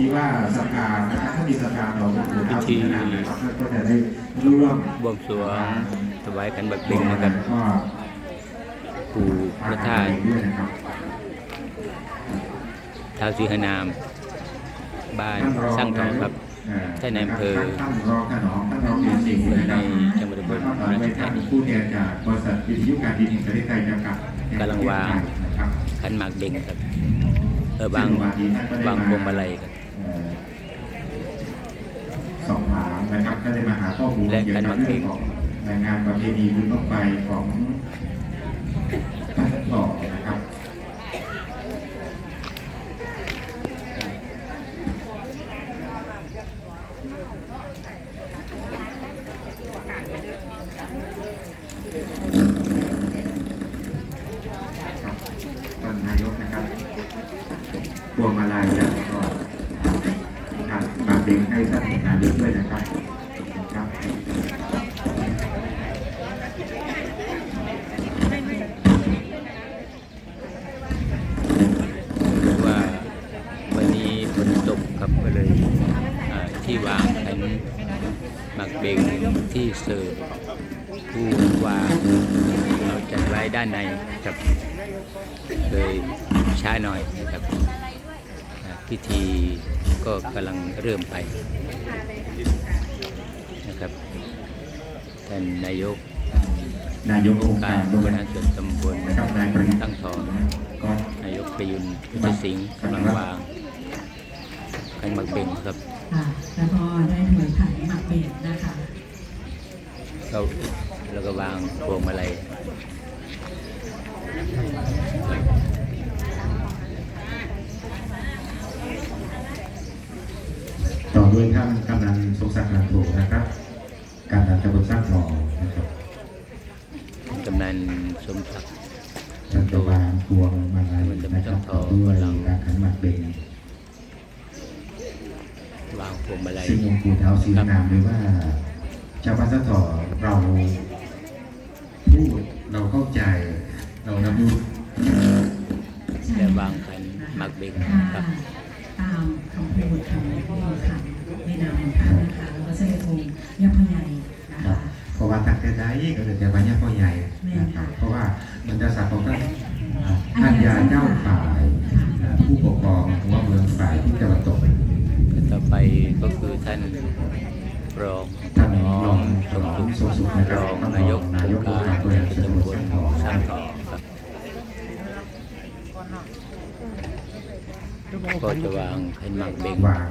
ที่ว่าสกานะครับถ้ามีสกาเราก็คือเท้าสีขนาดนะครับก็จะได้ร่วมบวงสรวงถวายกันบักเบงนะครับปู่พระธาตุท้าวสีหนาม บ้านสร้างทองครับท่านนายอำเภอท่านรองขนอมท่านรองเรียนสี่นะครับในจังหวัดอุบลราชธานีผู้แทนจากบริษัทวิทยุการบินแห่งประเทศไทยจำกัดกำลังวางขันหมากเบงครับ เออบางบางพวงมาลัยครับ เอ่อสอบถามนะครับก็ได้ มาหาข้อมูลและเกี่ยวการกับบังเรื่เบองงของงานประเพณีบุญบั้งไฟของท่านต่อนะครับ ครับท่านนายกนะครับพวงมาลัยแล้วก็ครับมาเป็นให้ท่านนายกด้วยนะครับครับ ว่าวันนี้ฝนตกครับก็เลยอ่าที่วางขันหมากเบงที่เสิร์ฟผู้ว่าเราจัดไว้ด้านในครับเลยช้าหน่อยนะครับพิธีก็กำลังเริ่มไปนะครับท่านนายกนายกองค์การรบริหารส่วนตำบลนะครับนายประยุทธ์ตั้งทองนายกประยุนพุทธสิงห์กำลังวางขันหมากเบงครับแล้วก็ได้ถวยขันหมากเบงนะคะ เราแล้วก็วางพวงมาลัยต่อด้วยท่านกำนันทรงศักดิ์นันโทนะครับกำนันตำบลสร้างทองนะครับกำนันสมศักดิ์ท่านประวานพวงมาลัยนะครับต่อด้วยการขันหมากเบงวางพวงมาลัยซึ่งองค์ปู่เท้าสีนามหรือว่าชาวบ้านสะทอ เราพูดเราเข้าใจ เรารับรู้และวางขันหมากเบงถ้าครับ ตามคำพูดของผู้ขันในนามของท่านนะคะแล้วก็เสด็จองค์ย่าพญายนะครัคะบเพราะว่าตั้งแต่ใดก็จะแต่วันนี้พ่อใหญ่นะครับเพราะว่ามันจะสัตว์ของท่านอ่าท่านยาเจ้าฝ่ายอ่าผู้ปกครองหัวเมืองฝ่ายที่ตะวันตกต่อไปก็คือท่าน รองท่านรรอองงสมสมศุสุขขนะครรับองท่านนายกนายกององค์ค์กาการรบบริริหาหารรส่วนตำบตำบลลสสร้าร้างงททอองงครับก็จะวางขันหมากเบงวาง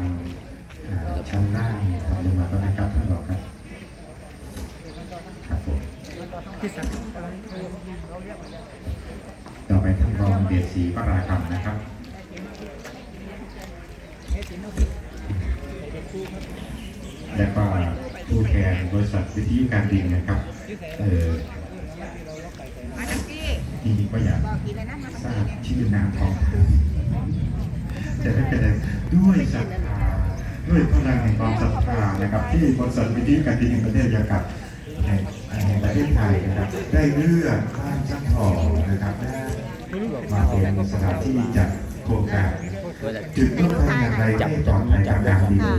อ่าชั้นล่างครับลงมาก็นะครับท่านรองครับครับผมต่อไปท่านรองเดชศรีปราคำนะครับ และก็ผู้แทนบริษัทวิทยุการบินนะครับเออจริงๆก็อยากทราบชื่อนามของจะได้เป็นด้วยศรัทธาด้วยพลังแห่งความศรัทธานะครับ ที่บริษัทวิทยุการบินแห่งประเทศยากับแห่งแห่งประเทศไทยนะครับ ได้เลือกบ้านช่างทองนะครับมาเป็นสถานที่จัดโครงการจุดต้องทำอย่างไรให้ปลอดภัยจากการบินนะครับจับเลยท่าน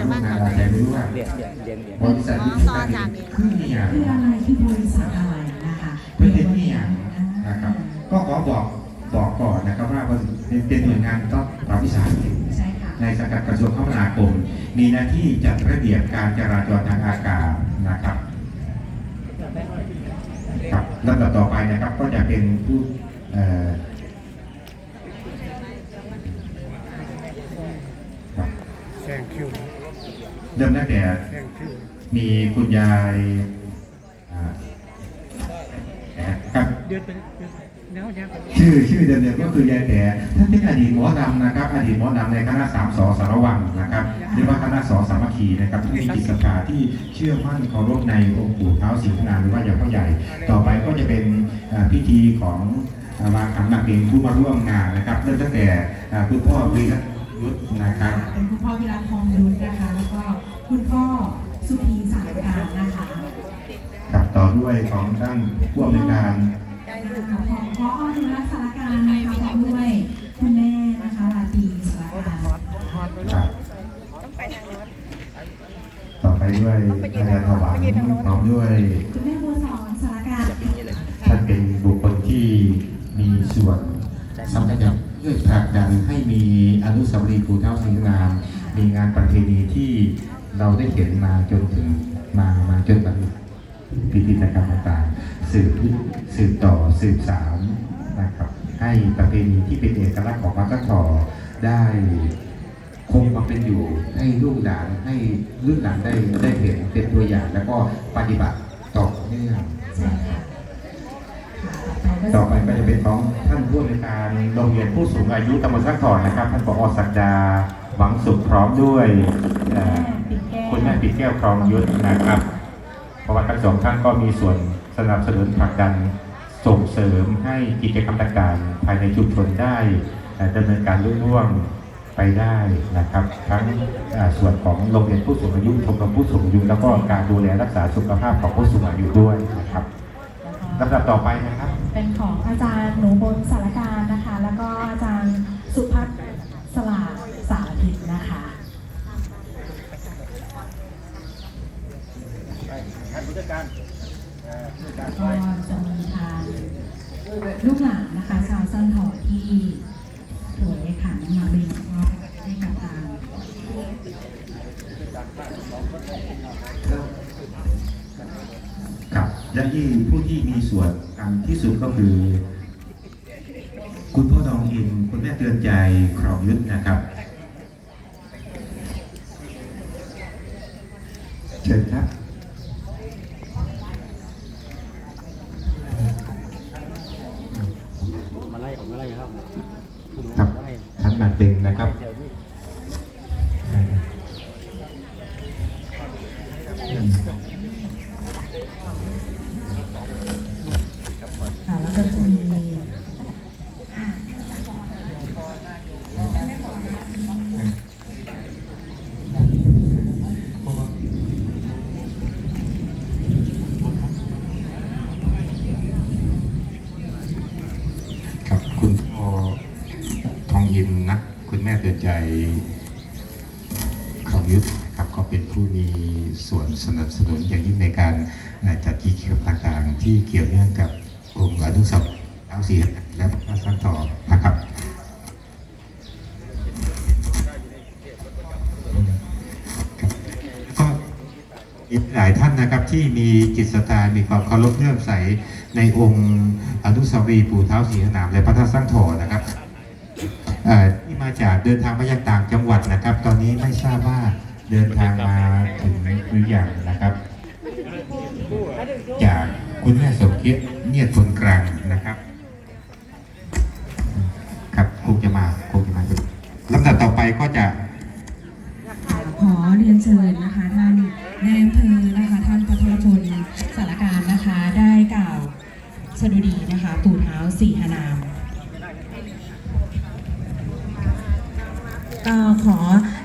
พี่น้องมาร่วมงานอาจจะไม่รู้ว่าเรียกเรียกเรียกเรียกบริษัทวิทยุการบินคืออย่างคืออะไรคือบริษัทอะไรนะคะไม่เป็นที่อย่างนะครับก็ขอบอกบอกก่อนนะครับว่าเป็นหน่วยงานต้องรัฐวิสาหกิจใช่ค่ะในสังกัดกระทรวงคมนาคม มีหน้าที่จัดระเบียบการจราจรทางอากาศนะครับครับลำดับต่อไปนะครับก็จะเป็นผู้เอ่ อครับแซงคิวเริ่มตั้งแต่แซงคิวมีคุณยายอ่าครับเดือนเป็นเดือนเนี้ยเนี่ยชื่อชื่อเดิมๆก็คือยายแต่ท่านเป็นอดีตหมอดำนะครับ อดีตหมอดำในคณะสามสอสารวังนะครับเรียกว่าคณะสอสามัคคีนะครับที่มีจิตศรัทธาที่เชื่อมั่นเคารพในองค์ปู่เท้าสิงห์นามหรือว่าอย่างพ่อใหญ่ ต่อไปก็จะเป็นอ่าพิธีของอ่าวางขันหมากเองผู้มาร่วมงานนะครับเริ่มตั้งแต่อ่าคุณพ่อวีร ยุทธนะครับเป็นคุณพ่อพิรัตทองยุทธนะคะ แล้วก็คุณพ่อสุพีสายการนะคะกับต่อด้วยของท่านผู้อำนวยการของพ่อคุณรัสารการนะคะด้วยคุณแม่นะคะราตีสารการต่อไปด้วยอาจารย์ถวายร้อมด้วย นุสาวรีย์ปู่เท่าสิงห์นามมีงานประเพณีที่เราได้เห็นมาจนถึงมามาจนบัดนี้พิธีกรรมต่างๆสืบสืบต่อสืบสานนะครับ ให้ประเพณีที่เป็นเอกลักษณ์ของวัดตะขอได้คงมาเป็นอยู่ให้ลูกหลานให้รุ่นหลานได้ได้เห็นเป็นตัวอย่างแล้วก็ปฏิบัติต่อเนื่องใช่ค่ะ ต่อไปก็จะเป็นของท่านผู้ในวยการโรงเรียนผู้สูงอายุตำบลสักถอนนะครับ ท่านผอศักดาหวังสุขพร้อมด้วยเอ่อคุณแม่ปิดแก้วครองยุทธนะครับเพราะว่าทั้งสองท่านก็มีส่วนสนับสนุนผลักดันส่งเสริมให้กิจกรรมต่างๆภายในชุมชนได้เอ่อดำเนินการรุ่ร่วงไปได้นะครับ ทั้งเอ่อส่วนของโรงเรียนผู้สูงอายุชมรมผู้สูงอายุแล้วก็การดูแลรักษาสุขภาพของผู้สูงอายุด้วยนะครับ ลำดับต่อไปนะครับ เป็นของอาจารย์หนูบนสารการนะคะ แล้วก็อาจารย์สุพัฒน์สลาสารทิตนะคะก็จะมีทางลูกหลานนะคะชาวสั้นหอที่ถวยขันมาเบงมอบให้กับทาง และที่ผู้ที่มีส่วนกันที่สุดก็คือ คุณพ่อทองอินคุณแม่เตือนใจครองยุทธนะครับ เชิญครับมาไล่ออกมาไล่ครับครับท่านมาเต็งนะครับ ค่ะแล้วก็จะมี คุณพ่อทองอินนะ คุณแม่เตือนใจครองยุทธครับก็เป็นผู้มีส่วนสนับสนุนอย่างยิ่งในการจัดกิจกรรมต่างๆ ที่เกี่ยวเนื่องกับองค์อนุสาวรีย์เท้าเสียและพระสร้างต่อนะครับ ที่มีจิตศรัทธามีความเคารพเลื่อมใสในองค์อนุสาวรีย์ปู่เท้าศรีสนามและพระธาตุสร้างถอนะครับที่มาจากเดินทางมาจากต่างจังหวัดนะครับ ตอนนี้ไม่ทราบว่าเดินทางมาถึงหรือยังนะครับ จากคุณแม่สมคิดเนียดผลกลางนะครับ ครับคงจะมาคงจะมาลำดับต่อไปก็จะขอเรียนเชิญนะคะท่านในอำเภอนะคะท่านพัทรพลสารการนะคะ ได้กล่าว สดุดีนะคะปู่เท้าสี่หนามก็ขอ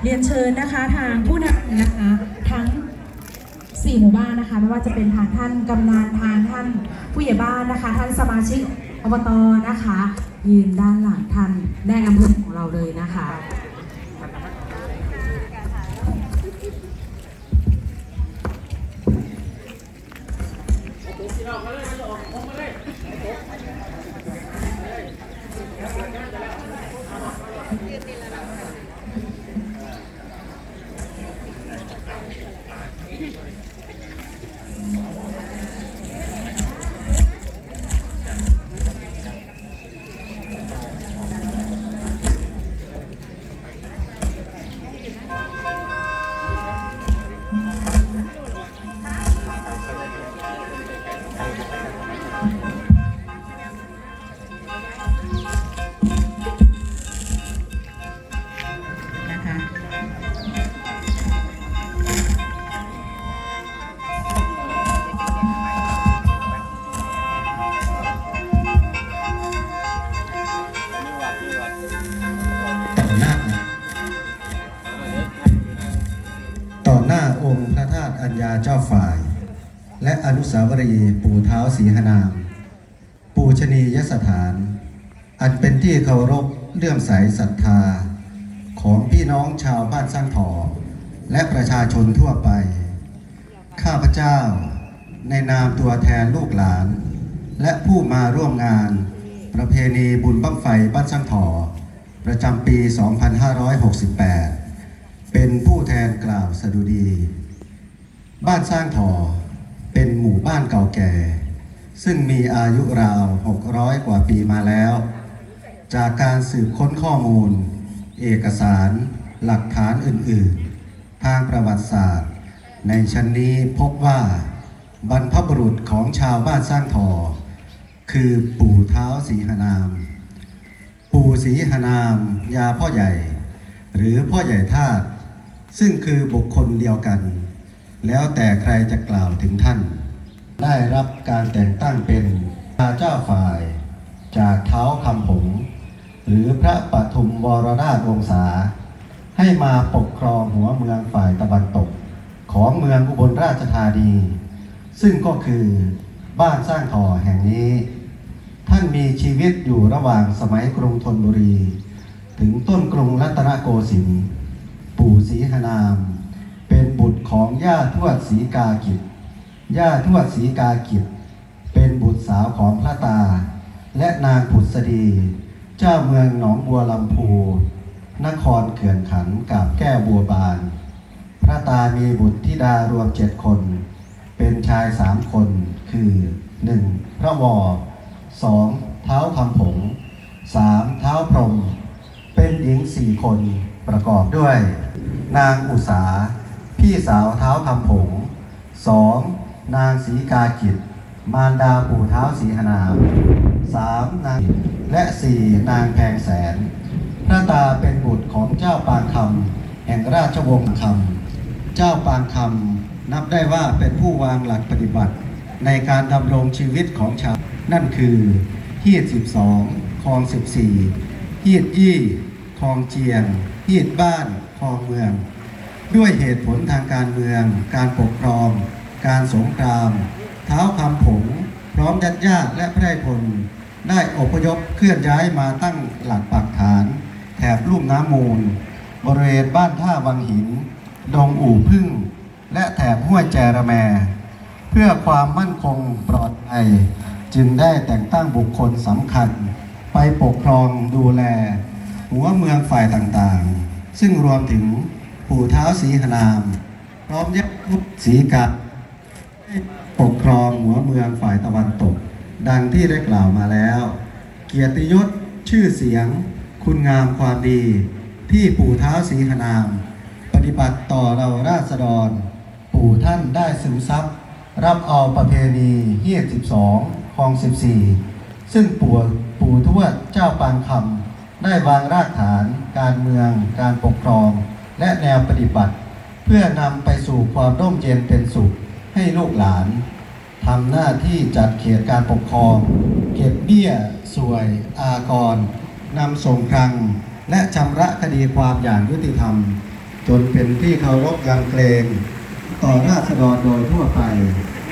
เรียนเชิญนะคะทางผู้นำนะคะทั้งสี่หมู่บ้านนะคะไม่ว่าจะเป็นทางท่านกำนันทางท่านผู้ใหญ่บ้านนะคะ ท่านสมาชิกอบตนะคะ ยืนด้านหลังท่านในอำเภอของเราเลยนะคะนะคะ Gracias. เจ้าฝ่าย และอนุสาวรีย์ปู่เท้าสีหนาม ปูชนียสถาน อันเป็นที่เคารพเลื่อมใสศรัทธา ของพี่น้องชาวบ้านสร้างถอ และประชาชนทั่วไป ข้าพเจ้า ในนามตัวแทนลูกหลาน และผู้มาร่วมงาน ประเพณีบุญบั้งไฟบ้านช่างถอ ประจำปี 2568 เป็นผู้แทนกล่าวสดุดี บ้านสร้างถอเป็นหมู่บ้านเก่าแก่ ซึ่งมีอายุราว 600 กว่าปีมาแล้ว จากการสืบค้นข้อมูล เอกสาร หลักฐานอื่น ๆ ทางประวัติศาสตร์ ในชั้นนี้พบว่าบรรพบุรุษของชาวบ้านสร้างทอคือปู่เท้าสีหนาม ปู่สีหนามยาพ่อใหญ่ หรือพ่อใหญ่ทาสซึ่งคือบุคคลเดียวกัน แล้วแต่ใครจะกล่าวถึงท่าน ได้รับการแต่งตั้งเป็นพระเจ้าฝ่าย จากเท้าคำผงหรือพระปฐุมวรนาถวงศา ให้มาปกครองหัวเมืองฝ่ายตะวันตก ของเมืองอุบลราชธานี ซึ่งก็คือบ้านสร้างทอแห่งนี้ ท่านมีชีวิตอยู่ระหว่างสมัยกรุงธนบุรี ถึงต้นกรุงรัตนโกสินทร์ปู่ศรีหนาม บุตรของย่าทวดศรีกากิจย่าทวดศรีกากิจเป็นบุตรสาวของพระตา และนางผุษดี เจ้าเมืองหนองบัวลำพู นครเขื่อนขันกับแก้วบัวบาน พระตามีบุตรธิดารวมเจ็ดคน เป็นชายสามคนคือ 1. พระวอสองเท้าคำผงสามเท้าพรม เป็นหญิงสี่คนประกอบด้วย นางอุสา พี่สาวเท้าคำผงสองนางสีกากิจ มารดาปู่เท้าสีหนามสามนางและสี่นางแพงแสนพระตาเป็นบุตรของเจ้าปางคำแห่งราชวงศ์คำ เจ้าปางคำนับได้ว่าเป็นผู้วางหลักปฏิบัติ ในการดำรงชีวิตของชาวนั่นคือฮีด12คลอง 14ฮีดยี่คลองเจียงฮีดบ้านคลองเมือง ด้วยเหตุผลทางการเมือง การปกครอง การสงคราม เท้าคำผง พร้อมญาติญาติและพระพลได้อพยพเคลื่อนย้ายมาตั้งหลักปักฐาน แถบลุ่มน้ำมูล บริเวณบ้านท่าวังหิน ดงอู่พึ่ง และแถบห้วยแจระแม เพื่อความมั่นคงปลอดภัยจึงได้แต่งตั้งบุคคลสำคัญ ไปปกครองดูแล หัวเมืองฝ่ายต่างๆ ซึ่งรวมถึง ปู่เท้าสีหนาม พร้อมยักษ์พุทธสีกะปกครองหัวเมืองฝ่ายตะวันตก ดังที่ได้กล่าวมาแล้ว เกียรติยศชื่อเสียง คุณงามความดี ที่ปู่เท้าสีหนาม ปฏิบัติต่อเราราษฎร ปู่ท่านได้ซึมซับรับเอาประเพณีเฮียสิบสองคลองสิบสี่ซึ่งปู่ปู่ทวดเจ้าปางคำได้วางรากฐาน การเมือง การปกครอง และแนวปฏิบัติ เพื่อนำไปสู่ความร่มเย็นเป็นสุขให้ลูกหลานทำหน้าที่จัดเขตการปกครอง เก็บเบี้ย สวย อากรนำส่งคลัง และชำระคดีความอย่างยุติธรรม จนเป็นที่เคารพยำเกรง ต่อราษฎรโดยทั่วไป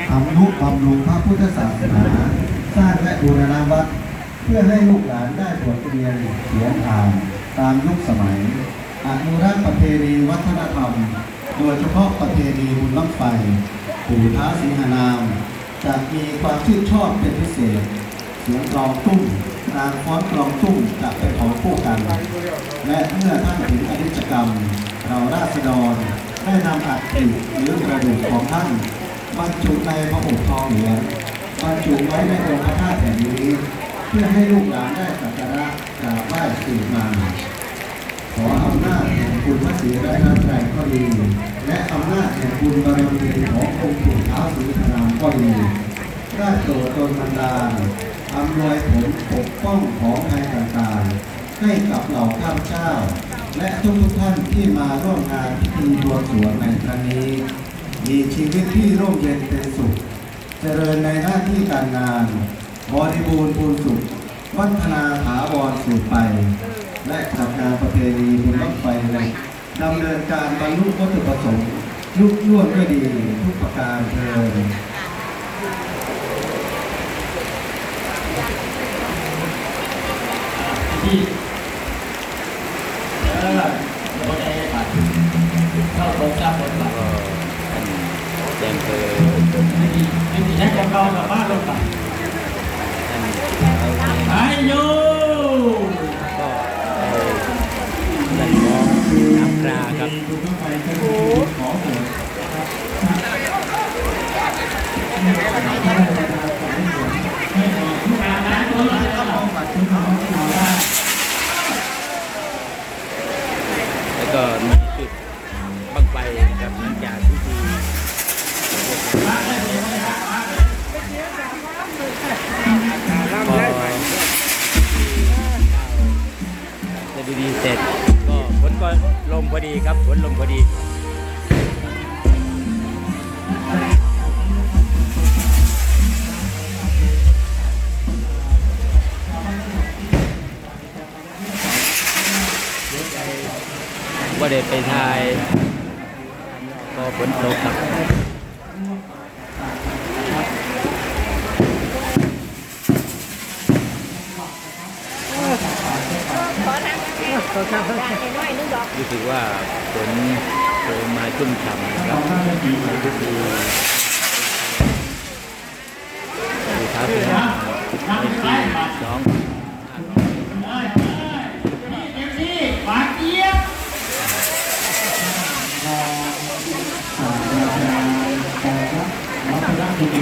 ทำนุบำรุงพระพุทธศาสนา สร้างและบูรณาวัดเพื่อให้ลูกหลานได้บทเรียนเขียนอ่านตามยุคสมัย อนุรักษ์ประเพณีวัฒนธรรม โดยเฉพาะประเพณีบุญบั้งไฟปู่ท้าสิงหนาม จะมีความชื่นชอบเป็นพิเศษ เสียงกลองตุ้มนางฟ้อนกลองตุ้มจะเป็นของคู่กัน และเมื่อท่านถึงอนิจกรรม เราราษฎรได้นำอัฐิหรือกระดูกของท่านบรรจุในพระอบทองเหลืองบรรจุไว้ในองค์พระธาตุแห่งนี้ เพื่อให้ลูกหลานได้สักการะกราบไหว้สืบมา ขออำนาจแห่งคุณพระศรีรัตนตรัยก็ดี และอำนาจแห่งคุณบารมีขององค์ปู่ท้าวศรีธนามก็ดีได้โปรดโดนบันดาลอำนวยผลปกป้องของภัยต่างๆ ให้กับเหล่าข้าพเจ้า และทุกทุกท่านที่มาร่วมงานพิธีบวงสรวงในครั้งนี้ มีชีวิตที่ร่มเย็นเป็นสุข เจริญในหน้าที่การงาน บริบูรณ์พูนสุข วัฒนาถาวรสืบไป และจัดงานประเพณีบุญบั้งไฟในดำเนินการบรรลุวัตถุประสงค์ลุล่วงด้วยดีทุกประการเทินที่ ว่าได้ไปถ่ายก็ฝนตกครับรู้สึกว่าฝนโปรยมาชุ่มฉ่ำนะครับในพิธีดูท้าเป็นในปี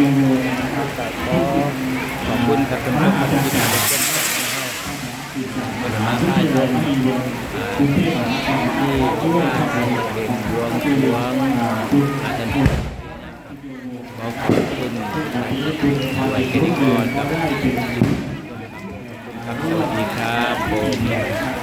สองขอขอบคุณครับท่านผู้ชมที่มาชมเป็นมาพายชมที่ที่ว่าเก่งดวงดวงอาจารย์ขอบคุณไว้แค่นี้ก่อนครับครับสวัสดีครับผม